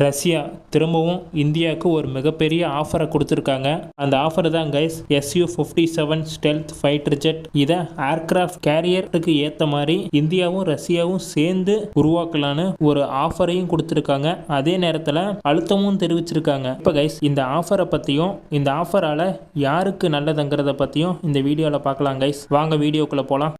Russia திரும்பவும் இந்தியாவுக்கு ஒரு மிகப்பெரிய ஆஃபரை கொடுத்துருக்காங்க. அந்த ஆஃபர் தான் guys SU fifty seven stealth fighter jet இதை ஏர்கிராஃப்ட் கேரியருக்கு ஏற்ற மாதிரி இந்தியாவும் ரஷ்யாவும் சேர்ந்து உருவாக்கலான்னு ஒரு ஆஃபரையும் கொடுத்துருக்காங்க. அதே நேரத்தில் அழுத்தமும் தெரிவிச்சிருக்காங்க. இப்போ கைஸ் இந்த ஆஃபரை பற்றியும் இந்த ஆஃபரால் யாருக்கு நல்லதுங்கிறத பற்றியும் இந்த வீடியோவில் பார்க்கலாம் கைஸ் வாங்க வீடியோக்குள்ளே போகலாம்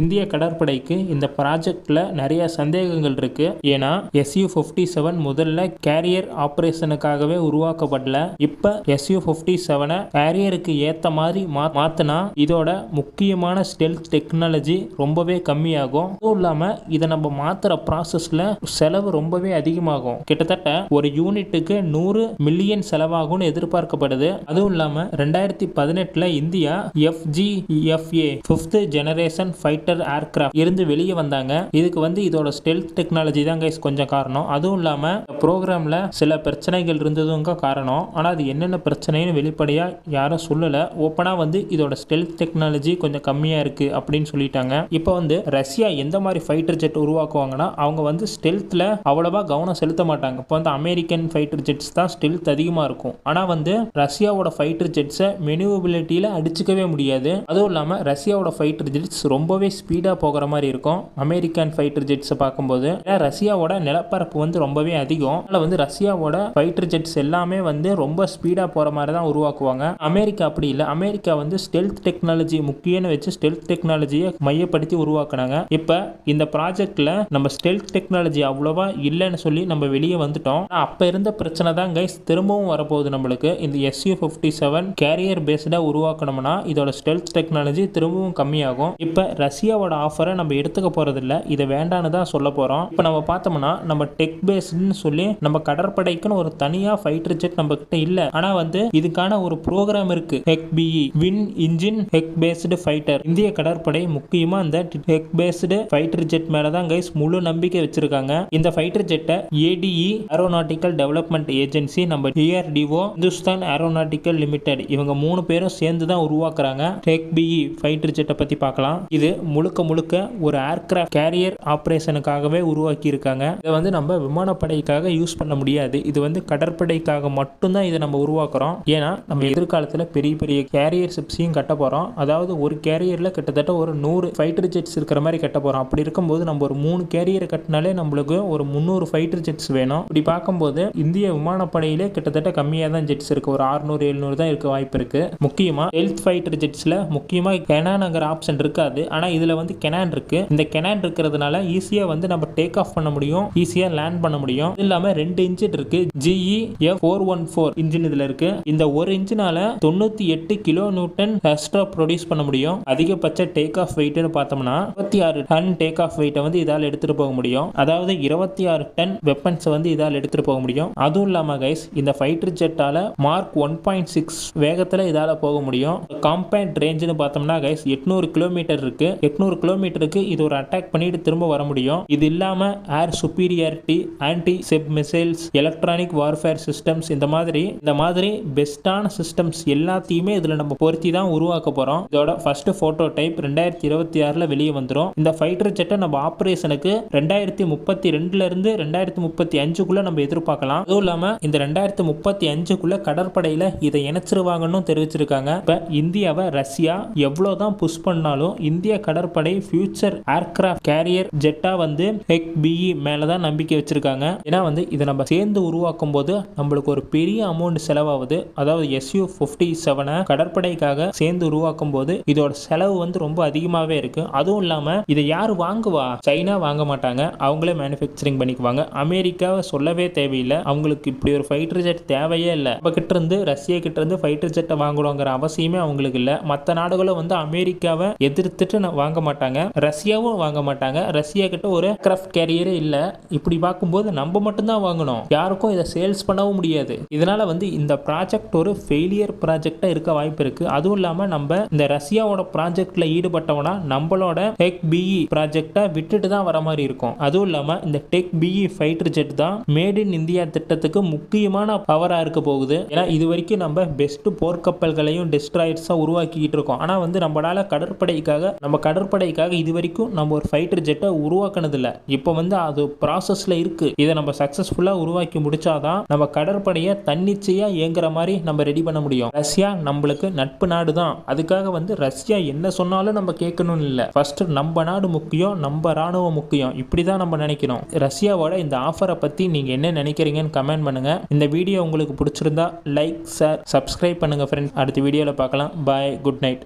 இந்திய கடற்படைக்கு இந்த ப்ராஜெக்டில் நிறைய சந்தேகங்கள் இருக்குது ஏன்னா எஸ்யூ ஃபிஃப்டி செவன் முதல்ல கேரியர் ஆப்ரேஷனுக்காகவே உருவாக்கப்படல. இப்போ எஸ்யூ ஃபிஃப்டி செவனை கேரியருக்கு ஏற்ற மாதிரி மா மாற்றினா இதோட முக்கியமான ஸ்டெல்த் டெக்னாலஜி ரொம்பவே கம்மியாகும். அதுவும் இல்லாமல் இதை நம்ம மாற்றுற ப்ராசஸில் செலவு ரொம்பவே அதிகமாகும். கிட்டத்தட்ட ஒரு யூனிட்டுக்கு நூறு மில்லியன் செலவாகும்னு எதிர்பார்க்கப்படுது. அதுவும் இல்லாமல் ரெண்டாயிரத்தி பதினெட்டில் India FGFA fifth generation fighter aircraft இருந்து வெளியே வந்தாங்க. இதுக்கு வந்து இதோட ஸ்டெல்த் டெக்னாலஜி தான் கைஸ் கொஞ்சம் காரணம். அதுவும் இல்லாமல் ப்ரோக்ராமில் சில பிரச்சனைகள் இருந்ததுங்க காரணம். ஆனால் அது என்னென்ன பிரச்சனைன்னு வெளிப்படையாக யாரும் சொல்லலை. ஓப்பனாக வந்து இதோட ஸ்டெல்த் டெக்னாலஜி கொஞ்சம் கம்மியாக இருக்குது அப்படின்னு சொல்லிட்டாங்க. இப்போ வந்து ரஷ்யா எந்த மாதிரி ஃபைட்டர் ஜெட் உருவாக்குவாங்கன்னா அவங்க வந்து ஸ்டெல்த்தில் அவ்வளோவா கவனம் செலுத்த மாட்டாங்க. இப்போ வந்து அமெரிக்கன் ஃபைட்டர் ஜெட்ஸ் தான் ஸ்டெல்த் அதிகமாக இருக்கும். ஆனால் வந்து ரஷ்யாவோட ஃபைட்டர் ஜெட்ஸை மெனுவபிலிட்டியில் அடிச்சுக்கவே முடியாது. அதுவும் இல்லாமல் ரஷ்யாவோட ஃபைட்டர் ஜெட்ஸ் ரொம்பவே ஸ்பீடாக போகிற மாதிரி இருக்கும். அமெரிக்கன் ஃபைட்டர் ஜெட்ஸை பார்க்கும்போது ஏன்னா ரஷ்யாவோட நிலப்பரப்பு வந்து ரொம்பவே அதிகம். அதனால் வந்து ரஷ்யாவோட ஃபைட்டர் ஜெட்ஸ் எல்லாமே வந்து ரொம்ப ஸ்பீடாக போகிற மாதிரி தான் உருவாக்குவாங்க. அமெரிக்கா அப்படி இல்லை. அமெரிக்கா வந்து ஸ்டெல்த் டெக்னாலஜி முக்கியம்னு வச்சு ஸ்டெல்த் டெக்னாலஜியை மையப்படுத்தி உருவாக்குனாங்க. இப்போ இந்த ப்ராஜெக்டில் நம்ம ஸ்டெல்த் டெக்னாலஜி அவ்வளோவா இல்லைன்னு சொல்லி நம்ம வெளியே வந்துட்டோம். அப்போ இருந்த பிரச்சனை தான் கைஸ் திரும்பவும் வரப்போகுது நம்மளுக்கு. இந்த எஸ்யூ ஃபிஃப்டி செவன் கேரியர் பேஸ்டாக உருவாக்கணும்னா இதோட ஸ்டெல்த் டெக்னாலஜி திரும்பவும் கம்மியாகும். இப்போ ரஷ்யாவோட ஆஃபரை நம்ம எடுத்துக்க போகிறதில்ல இதை வேண்டான்னு தான் சொல்ல போகிறோம் இப்போ நம்ம பார்த்தோம்னா நம்ம டெக் பேஸ்டுன்னு சொல்லி நம்ம கடற்படைக்குன்னு ஒரு தனியாக ஃபைட்டர் ஜெட் நம்ம கிட்ட இல்லை. ஆனால் வந்து இதுக்கான ஒரு ப்ரோக்ராம் இருக்கு. ஹெக் BE twin engine deck based fighter இந்திய கடற்படை முக்கியமாக இந்த ஹெக் பேஸ்டு ஃபைட்டர் ஜெட் மேலே தான் கைஸ் முழு நம்பிக்கை வச்சிருக்காங்க. இந்த ஃபைட்டர் ஜெட்டை ஏடிஇ ஏரோநாட்டிக்கல் டெவலப்மெண்ட் ஏஜென்சி நம்ம டிஆர்டிஓ இந்துஸ்தான் ஏரோநாட்டிக்கல் லிமிடெட் இவங்க மூணு பேரும் சேர்ந்து தான் உருவாக்குறாங்க டெக் பிஇ ஃபைட்டர் ஜெட்டை பற்றி பார்க்கலாம். இது முழுக்க முழுக்க ஒரு ஏர்கிராஃப்ட் கேரியர் ஆப்ரேஷனுக்காகவே உருவாக்கி இருக்காங்க இதை வந்து நம்ம விமானப்படைக்காக யூஸ் பண்ண முடியாது. இது வந்து கடற்படைக்காக மட்டும்தான் இதை நம்ம உருவாக்குறோம். ஏன்னா நம்ம எதிர்காலத்தில் பெரிய பெரிய கேரியர் ஷிப்ஸையும் கட்ட போகிறோம் அதாவது ஒரு கேரியரில் கிட்டத்தட்ட ஒரு நூறு ஃபைட்டர் ஜெட்ஸ் இருக்கிற மாதிரி கட்ட போகிறோம் அப்படி இருக்கும்போது நம்ம ஒரு மூணு கேரியரை கட்டினாலே நம்மளுக்கு ஒரு முந்நூறு ஃபைட்டர் ஜெட்ஸ் வேணும். இப்படி பார்க்கும்போது இந்திய விமானப்படையிலே கிட்டத்தட்ட கம்மியாக தான் ஜெட்ஸ் இருக்குது ஒரு அறுநூறு எழுநூறு தான் இருக்க வாய்ப்பு இருக்குது முக்கியமாக ஹெல்த் ஃபைட்டர் ஜெட்ஸில் முக்கியமாக கெனான்ங்கிற ஆப்ஷன் இருக்காது. ஆனால் இதில் வந்து கெனான் இருக்கு. இந்த கெனான் இருக்கிறதுனால ஈஸியாக வந்து நம்ம டேக் ஆஃப் பண்ண முடியும். ஈஸியாக லேண்ட் பண்ண முடியும். இது இல்லாமல் ரெண்டு இன்ஜின் இருக்கு. GE F four one four engine இதில் இருக்கு. இந்த ஒரு இன்ஜினால தொண்ணூற்றி எட்டு கிலோ நியூட்டன் எக்ஸ்ட்ரா ப்ரொடியூஸ் பண்ண முடியும். அதிகபட்ச டேக் ஆஃப் வெயிட்னு பார்த்தோம்னா இருபத்தி ஆறு டன் டேக் ஆஃப் வெயிட்டை வந்து இதால் எடுத்துகிட்டு போக முடியும். அதாவது இருபத்தி ஆறு டன் வெப்பன்ஸ் வந்து இதால் எடுத்துகிட்டு போக முடியும். அதுவும் இல்லாமல் கைஸ் இந்த ஃபைட்டர் ஜெட்டால மார்க் ஒன் பாயிண்ட் சிக்ஸ் வேகத்தில் இதால் போக முடியும். காம்பேக்ட் ரேஞ்சுன்னு பார்த்தோம்னா கைஸ் எட்நூறு கிலோமீட்டர் இருக்கு. எட்நூறு கிலோமீட்டருக்கு இது ஒரு அட்டாக் பண்ணிட்டு திரும்ப வர முடியும். இது இல்லாமல் air superiority anti ship missiles electronic warfare systems இந்த மாதிரி இந்த மாதிரி பெஸ்ட்டான சிஸ்டம்ஸ் எல்லாத்தையுமே இதில் நம்ம பொருத்தி தான் உருவாக்க போகிறோம் இதோட ஃபர்ஸ்ட் ஃபோட்டோ டைப் ரெண்டாயிரத்தி இருபத்தி ஆறில் வெளியே வந்துடும் இந்த ஃபைட்டர் ஜெட்டை நம்ம ஆப்ரேஷனுக்கு ரெண்டாயிரத்தி முப்பத்தி ரெண்டுல இருந்து ரெண்டாயிரத்தி முப்பத்தி அஞ்சுக்குள்ள நம்ம எதிர்பார்க்கலாம். அதுவும் இல்லாமல் இந்த ரெண்டாயிரத்தி முப்பத்தி அஞ்சுக்குள்ள கடற்படையில் இதை இணைச்சிருவாங்கன்னு தெரிவிச்சிருக்காங்க. இப்போ இந்தியாவை ரஷ்யா எவ்வளோ தான் புஷ் பண்ணாலும் இந்திய கடற்படை ஃபியூச்சர் ஏர்கிராஃப்ட் கேரியர் ஜெட்டா வந்து ஹெக் பிஇ மேலே தான் நம்பிக்கை வச்சிருக்காங்க. ஏன்னா வந்து இதை நம்ம சேர்ந்து உருவாக்கும் போது நம்மளுக்கு ஒரு பெரிய அமௌண்ட் செலவாகுது. அதாவது எஸ்யூ ஃபிஃப்டி செவனை கடற்படைக்காக சேர்ந்து உருவாக்கும் போது இதோட செலவு வந்து ரொம்ப அதிகமாகவே இருக்கு. அதுவும் இல்லாமல் இதை யார் வாங்குவா? சைனா வாங்க மாட்டாங்க. அவங்களே மேனுஃபேக்சரிங் பண்ணிக்குவாங்க. அமெரிக்காவை சொல்லவே தேவையில்லை. அவங்களுக்கு இப்படி ஒரு ஃபைட்டர் ஜெட் தேவையே இல்லை. நம்ம கிட்ட இருந்து ரஷ்யா கிட்ட இருந்து ஃபைட்டர் ஜெட்டை வாங்கணுங்கிற அவசியமே அவங்களுக்கு இல்லை. மற்ற நாடுகளும் வந்து அமெரிக்காவை எதிர்த்துட்டு வாங்க மாட்டாங்க. ரஷ்யாவும் வாங்க மாட்டாங்க. ரஷ்யா கிட்ட ஒரு கிராஃப்ட் கேரியரே இல்லை. இப்படி பார்க்கும்போது நம்ம மட்டும்தான் வாங்கணும். யாருக்கும் இதை சேல்ஸ் பண்ணவும் முடியாது. இதனால வந்து இந்த ப்ராஜெக்ட் ஒரு ஃபெயிலியர் ப்ராஜெக்டாக இருக்க வாய்ப்பு இருக்கு. அதுவும் இல்லாமல் நம்ம இந்த ரஷ்யாவோட ப்ராஜெக்ட்ல ஈடுபட்டவனா நம்மளோட டெக் பிஇ ப்ராஜெக்டை விட்டுட்டு தான் வர மாதிரி இருக்கும். அதுவும் இல்லாமல் இந்த டெக் பிஇ ஃபைட்டர் ஜெட் தான் மேட் இன் இந்தியா திட்டத்துக்கு முக்கியமான பவராக இருக்க போகுது. ஏன்னா இது வரைக்கும் நம்ம பெஸ்ட் போர்க்கப்பல்களையும் டெஸ்ட்ராயர்ஸாக உருவாக்கிட்டு இருக்கோம். ஆனால் வந்து நம்மளால கடற்படைக்காக நம்ம கடற்படைக்காக இது வரைக்கும் நம்ம ஒரு ஃபைட்டர் ஜெட்டை உருவாக்குனதில்ல. இப்போ வந்து அது ப்ராசஸில் இருக்குது இதை நம்ம சக்ஸஸ்ஃபுல்லாக உருவாக்கி முடிச்சாதான் நம்ம கடற்படையை தன்னிச்சையாக இயங்குற மாதிரி நம்ம ரெடி பண்ண முடியும். ரஷ்யா நம்மளுக்கு நட்பு நாடு தான் அதுக்காக வந்து ரஷ்யா என்ன சொன்னாலும் நம்ம கேட்கணும்னு இல்லை. ஃபர்ஸ்ட் நம்ம நாடு முக்கியம் நம்ம ராணுவம் முக்கியம். இப்படி தான் நம்ம நினைக்கணும். ரஷ்யாவோட இந்த ஆஃபரை பற்றி நீங்கள் என்ன நினைக்கிறீங்கன்னு கமெண்ட் பண்ணுங்க. இந்த வீடியோ உங்களுக்கு பிடிச்சிருந்தா லைக் ஷேர் சப்ஸ்கிரைப் பண்ணுங்க ஃப்ரெண்ட்ஸ் அடுத்த வீடியோவில் பார்க்கலாம். Bye good night